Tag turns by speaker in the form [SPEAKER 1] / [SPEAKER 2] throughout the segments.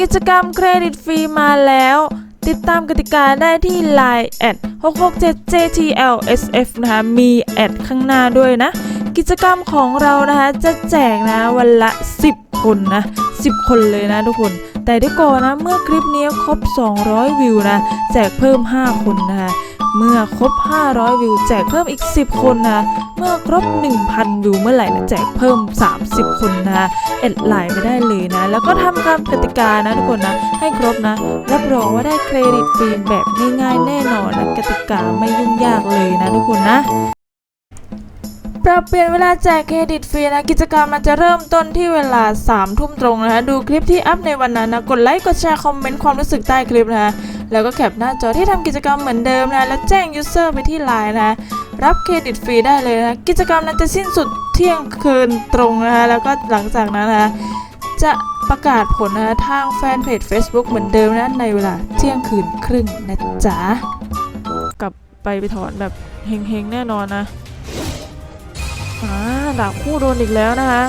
[SPEAKER 1] กิจกรรมเครดิตฟรีมาแล้ว ติดตามกติกาได้ที่ Line แอด667 JTLSF นะคะมีแอดข้างหน้าด้วยนะ กิจกรรมของเรานะคะจะแจกนะวันละ 10 คนนะ 10 คนเลยนะทุกคน แต่เดี๋ยวก่อนนะเมื่อคลิปนี้ครบ 200 วิวนะแจกเพิ่ม 5 คนนะคะเมื่อครบ 500 วิว แจกเพิ่มอีก 10 คนนะ เมื่อครบ 1,000 วิวเมื่อไหร่นะแจกเพิ่ม 30 คนนะแอดไลน์ไปได้เลยนะ แล้วก็ทำตามกติกานะทุกคนนะ ให้ครบนะ รับรองว่าได้เครดิตฟรีแบบง่ายๆแน่นอนนะกติกาไม่ยุ่งยากเลยนะทุกคนนะ ปรับเปลี่ยนเวลาแจกเครดิตฟรีนะกิจกรรมมันจะเริ่มต้นที่เวลา3ทุ่มตรงนะคะดูคลิปที่อัพในวันนั้นนะกดไลค์กดแชร์คอมเมนต์ความรู้สึกใต้คลิปนะคะแล้วก็แคปหน้าจอที่ทำกิจกรรมเหมือนเดิมนะแล้วแจ้งยูเซอร์ไปที่ไลน์นะรับเครดิตฟรีได้เลยนะกิจกรรมนั้นจะสิ้นสุดเที่ยงคืนตรงนะคะแล้วก็หลังจากนั้นนะจะประกาศผลนะทางแฟนเพจ Facebook เหมือนเดิมนะในเวลาเที่ยงคืนครึ่งนะจ๊ะกลับไปไปถอนแบบเฮงๆแน่นอนนะ อ่าดาบคู่โดนอีกแล้วนะคะ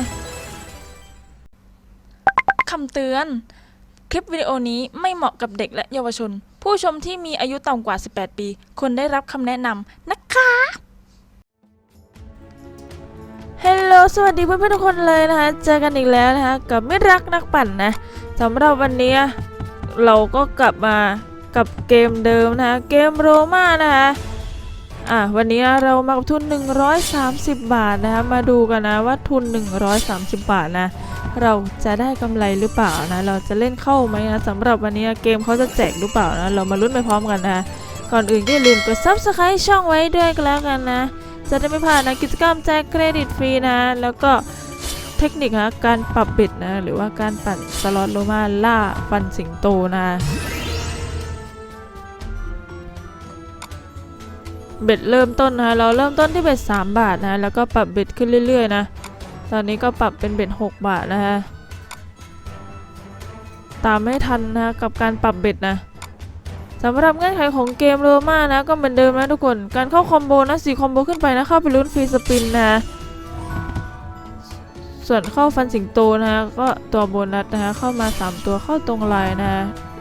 [SPEAKER 1] คำเตือน คลิปวิดีโอนี้ไม่เหมาะกับเด็กและเยาวชน ผู้ชมที่มีอายุต่ำกว่า 18 ปี ควรได้รับคำแนะนำนะคะฮัลโหลสวัสดีเพื่อนๆทุกคนเลยนะคะ เจอกันอีกแล้วนะคะ กับไม่รักนักปั่นนะสำหรับวันนี้เราก็กลับมากับเกมเดิมนะคะ เกมโรมานะคะ อะวันนี้นะเรามากับทุน 130 บาทนะคะมาดูกันนะว่าทุน 130 บาทนะเราจะได้กำไรหรือเปล่านะเราจะเล่นเข้าไหมนะสำหรับวันนี้เกมเขาจะแจกหรือเปล่านะเรามาลุ้นไปพร้อมกันนะก่อนอื่นก็อย่าลืมกด subscribe ช่องไว้ด้วยก็แล้วกันนะ จะได้ไม่พลาดนะกิจกรรมแจกเครดิตฟรีนะ แล้วก็เทคนิคนะการปรับเบ็ดนะหรือว่าการปั่นสล็อตโลมาล่าฟันสิงโตนะ เบ็ดเริ่มต้นนะเราเริ่มต้นที่เบ็ด3 บาทนะแล้วก็ปรับเบ็ดขึ้นเรื่อยๆนะตอนนี้ก็ปรับเป็นเบ็ด6บาทนะคะตามไม่ทันนะกับการปรับเบ็ดนะสำหรับเงื่อนไขของเกมโรมานะก็เหมือนเดิมนะทุกคนการเข้าคอมโบนะสี่คอมโบขึ้นไปนะเข้าไปลุ้นฟรีสปินนะส่วนเข้าฟันสิงโตนะก็ตัวโบนัสนะคะเข้ามา 3 ตัวเข้าตรงลายนะ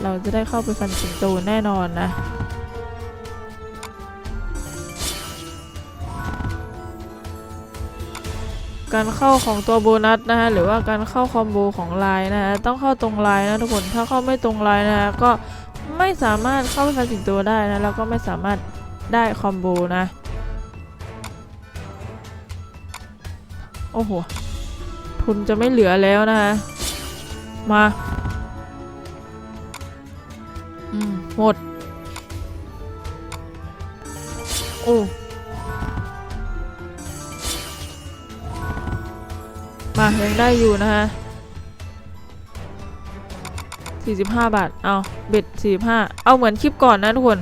[SPEAKER 1] เราจะได้เข้าไปฟันสิงโตแน่นอนนะ การเข้าของตัวโบนัสนะฮะหรือว่าการเข้าคอมโบของลน์นะฮะต้องเข้าตรงลน์นะทุกคนถ้าเข้าไม่ตรงลน์นะฮะก็ไม่สามารถเข้าไปฟันสิงตัวได้นะแล้วก็ไม่สามารถได้คอมโบนะ โอ้โหทุนจะไม่เหลือแล้วนะฮะมาอืมหมด โอ้ มายังได้อยู่นะฮะ45 บาท เอาเบ็ด45 เอาเหมือนคลิปก่อนนะทุกคน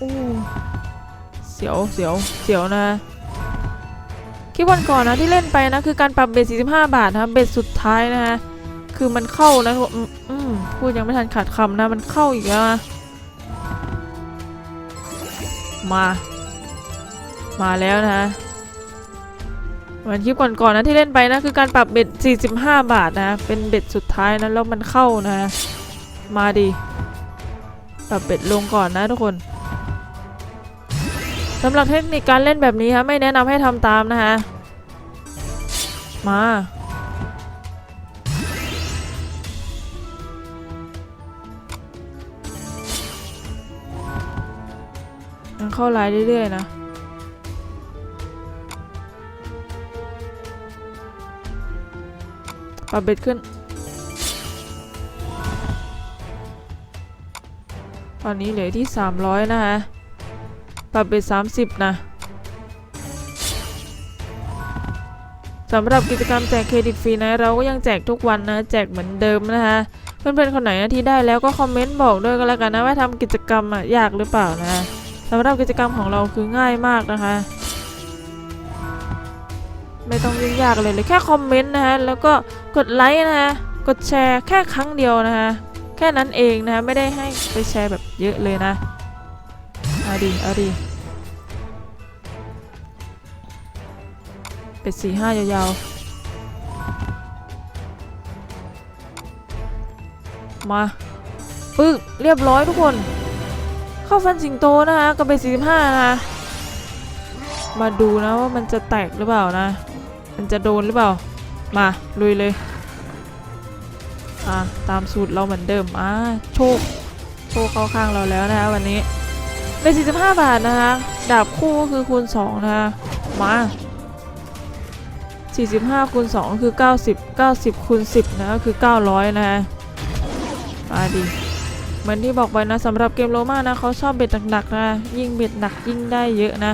[SPEAKER 1] อู้เสียวเสียวเสียวนะคลิปวันก่อนนะที่เล่นไปนะคือการปรับเบ็ด45 บาทนะเบ็ดสุดท้ายนะฮะคือมันเข้านะอืมอืมพูดยังไม่ทันขาดคำนะมันเข้าอีกแล้วนะมา มาแล้วนะฮะ เหมือนคลิปก่อนๆนะที่เล่นไปนะคือการปรับเบ็ด 45 บาทนะ เป็นเบ็ดสุดท้ายนะแล้วมันเข้านะ มาดิปรับเบ็ดลงก่อนนะทุกคนสำหรับเทคนิคการเล่นแบบนี้ฮะไม่แนะนำให้ทำตามนะฮะมามันเข้าไลน์เรื่อยๆนะ ปรับเบ็ดขึ้นตอนนี้เหลือที่ 300 นะคะปรับเบ็ด30 นะ สำหรับกิจกรรมแจกเครดิตฟรีนะ เราก็ยังแจกทุกวันนะ แจกเหมือนเดิมนะคะ เพื่อนๆ คนไหนนะที่ได้แล้วก็คอมเมนต์บอกด้วยก็แล้วกันนะ ว่าทำกิจกรรมอะยากหรือเปล่านะ สำหรับกิจกรรมของเราคือง่ายมากนะคะ ไม่ต้องยุ่งยากเลยเลยแค่คอมเมนต์นะฮะแล้วก็กดไลค์นะฮะกดแชร์แค่ครั้งเดียวนะฮะแค่นั้นเองนะฮะไม่ได้ให้ไปแชร์แบบเยอะเลยนะเอาดีเอาดีเป็ดสี่ห้ายาวๆมาปึ๊กเรียบร้อยทุกคน เข้าฟันสิงโตนะคะกับเบสสี่สิบห้านะะ มาดูนะว่ามันจะแตกหรือเปล่านะ มันจะโดนหรือเปล่า มาลุยเลย อะตามสูตรเราเหมือนเดิม อะโชค โชคเข้าข้างเราแล้วนะคะวันนี้เป็น45 บาทนะคะ ดาบคู่ก็คือคูณ 2 นะคะ มา 45คูณ2ก็คือ 90 90คูณ10 นะก็คือ 900 นะคะมาดีเหมือนที่บอกไปนะสำหรับเกมโรมานะเขาชอบเบ็ดหนักๆนะ ยิ่งเบ็ดหนักยิ่งได้เยอะนะ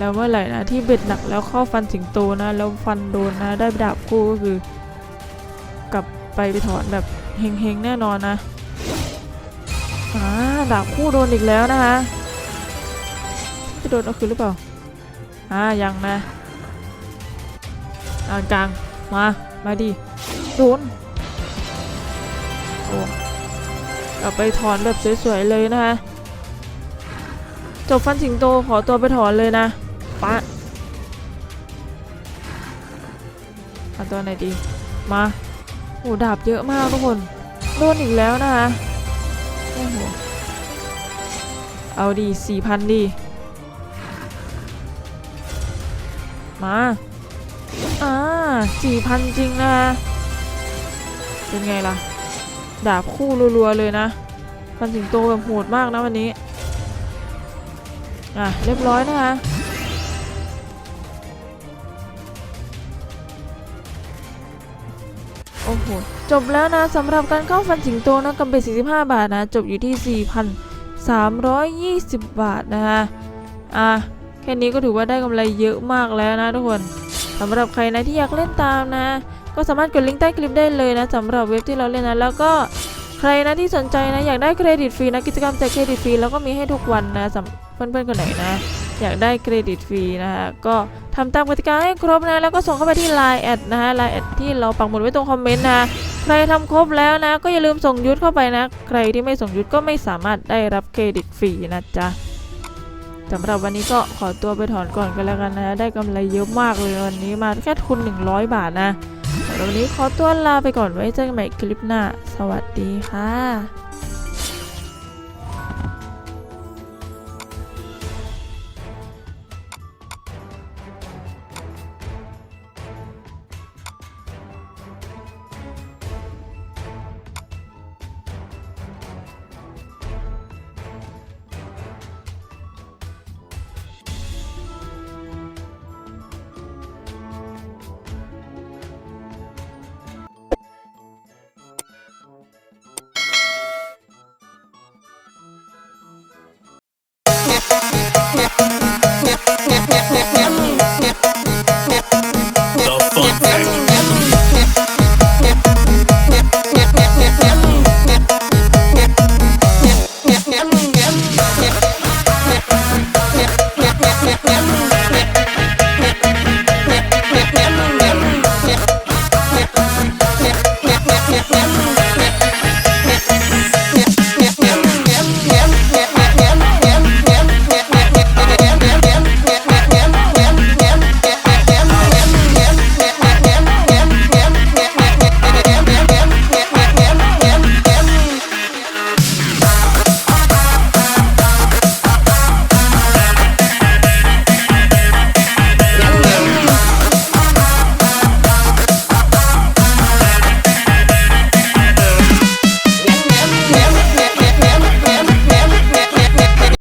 [SPEAKER 1] แล้วเมื่อไหร่นะที่เบ็ดหนักแล้วเข้าฟันสิงโตนะ แล้วฟันโดนนะ ได้ดาบคู่ก็คือ กลับไปไปถอนแบบเฮงๆแน่นอนนะอ่าดาบคู่โดนอีกแล้วนะคะจะโดนเอาคืนหรือเปล่าอ่ายังนะอ่ากลางมามาดิโดนโอ้กลับไปถอนแบบสวยๆเลยนะคะจบฟันสิงโตขอตัวไปถอนเลยนะ ปะเอาตัวไหนดี มาโอ้ดาบเยอะมากทุกคนโดนอีกแล้วนะคะโอ้โหเอาดีสี่พันดี มาอ่าสี่พันจริงนะเป็นไงล่ะ ดาบคู่รัวๆเลยนะฟันสิงโตแบบโหดมากนะวันนี้ อะ เรียบร้อยนะคะ จบแล้วนะสำหรับการเข้าฟันสิงโตนะกับเบ็ด45 บาทนะ จบอยู่ที่ 4,320 บาทนะคะอะแค่นี้ก็ถือว่าได้กำไรเยอะมากแล้วนะทุกคนสำหรับใครนะที่อยากเล่นตามนะ ก็สามารถกดลิงก์ใต้คลิปได้เลยนะสำหรับเว็บที่เราเล่นนะแล้วก็ใครนะที่สนใจนะอยากได้เครดิตฟรีนะกิจกรรมแจกเครดิตฟรีแล้วก็มีให้ทุกวันนะสำเพื่อนๆคนไหนนะ อยากได้เครดิตฟรีนะคะก็ทำตามกติกาให้ครบนะแล้วก็ส่งเข้าไปที่ Line แอดนะฮะ Line แอดที่เราปักหมุดไว้ตรงคอมเมนต์นะใครทำครบแล้วนะ ก็อย่าลืมส่งยุทธเข้าไปนะ ใครที่ไม่ส่งยุทธก็ไม่สามารถได้รับเครดิตฟรีนะจ๊ะสำหรับวันนี้ก็ขอตัวไปถอนก่อนกันแล้วกันนะ ได้กำไรเยอะมากเลยวันนี้มาแค่ทุน 100 บาทนะวันนี้ขอตัวลาไปก่อนไว้เจอกันใหม่คลิปหน้า สวัสดีค่ะ